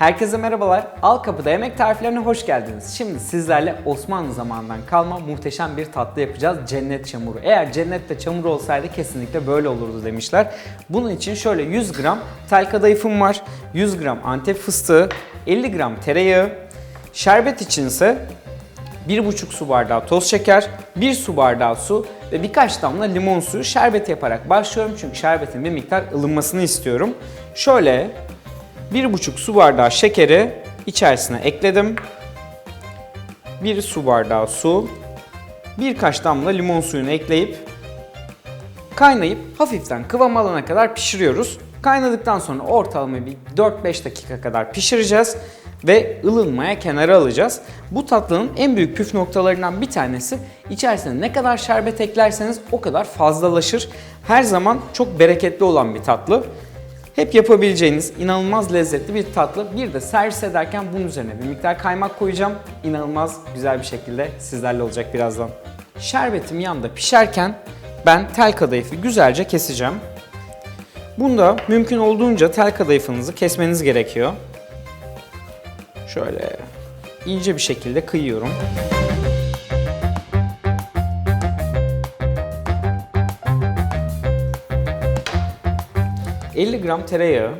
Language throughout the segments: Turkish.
Herkese merhabalar. Al Kapıda Yemek Tariflerine hoş geldiniz. Şimdi sizlerle Osmanlı zamanından kalma muhteşem bir tatlı yapacağız. Cennet çamuru. Eğer cennette çamur olsaydı kesinlikle böyle olurdu demişler. Bunun için şöyle 100 gram tel kadayıfım var. 100 gram antep fıstığı, 50 gram tereyağı, şerbet içinse 1,5 su bardağı toz şeker, 1 su bardağı su ve birkaç damla limon suyu şerbet yaparak başlıyorum. Çünkü şerbetin bir miktar ılınmasını istiyorum. Şöyle 1,5 su bardağı şekeri içerisine ekledim. 1 su bardağı su, birkaç damla limon suyunu ekleyip kaynayıp hafiften kıvam alana kadar pişiriyoruz. Kaynadıktan sonra ortalama bir 4-5 dakika kadar pişireceğiz ve ılınmaya kenara alacağız. Bu tatlının en büyük püf noktalarından bir tanesi içerisine ne kadar şerbet eklerseniz o kadar fazlalaşır. Her zaman çok bereketli olan bir tatlı. Hep yapabileceğiniz inanılmaz lezzetli bir tatlı. Bir de servis ederken bunun üzerine bir miktar kaymak koyacağım. İnanılmaz güzel bir şekilde sizlerle olacak birazdan. Şerbetim yanında pişerken ben tel kadayıfı güzelce keseceğim. Bunda mümkün olduğunca tel kadayıfınızı kesmeniz gerekiyor. Şöyle ince bir şekilde kıyıyorum. ...50 gram tereyağı...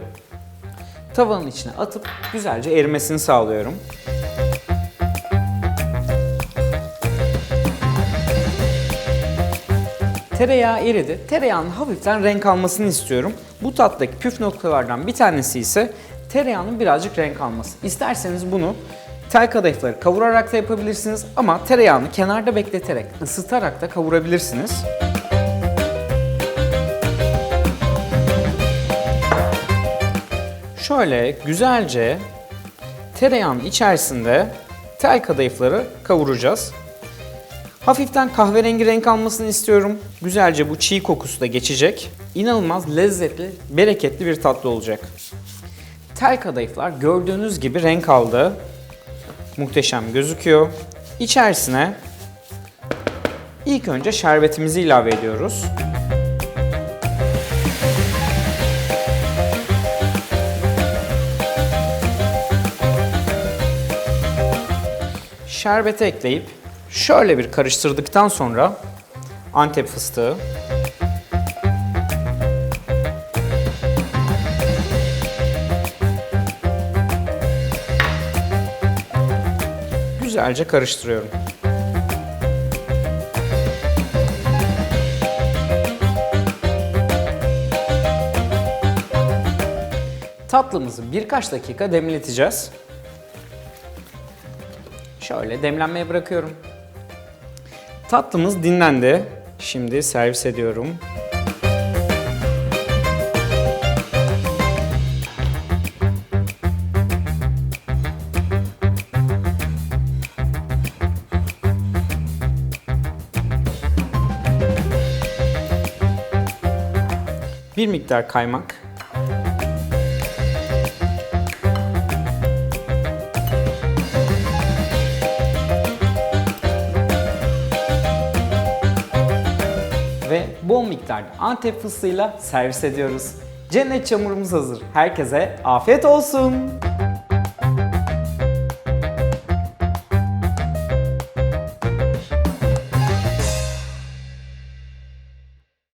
...tavanın içine atıp güzelce erimesini sağlıyorum. Tereyağı eridi. Tereyağının hafiften renk almasını istiyorum. Bu tattaki püf noktalardan bir tanesi ise tereyağının birazcık renk alması. İsterseniz bunu tel kadayıfları kavurarak da yapabilirsiniz ama tereyağını kenarda bekleterek, ısıtarak da kavurabilirsiniz. Şöyle güzelce tereyağının içerisinde tel kadayıfları kavuracağız. Hafiften kahverengi renk almasını istiyorum. Güzelce bu çiğ kokusu da geçecek. İnanılmaz lezzetli, bereketli bir tatlı olacak. Tel kadayıflar gördüğünüz gibi renk aldı. Muhteşem gözüküyor. İçerisine ilk önce şerbetimizi ilave ediyoruz. Şerbeti ekleyip şöyle bir karıştırdıktan sonra Antep fıstığı güzelce karıştırıyorum. Tatlımızı birkaç dakika demleteceğiz. Şöyle demlenmeye bırakıyorum. Tatlımız dinlendi. Şimdi servis ediyorum. Bir miktar kaymak. Bol miktarda Antep fıstığıyla servis ediyoruz. Cennet çamurumuz hazır. Herkese afiyet olsun.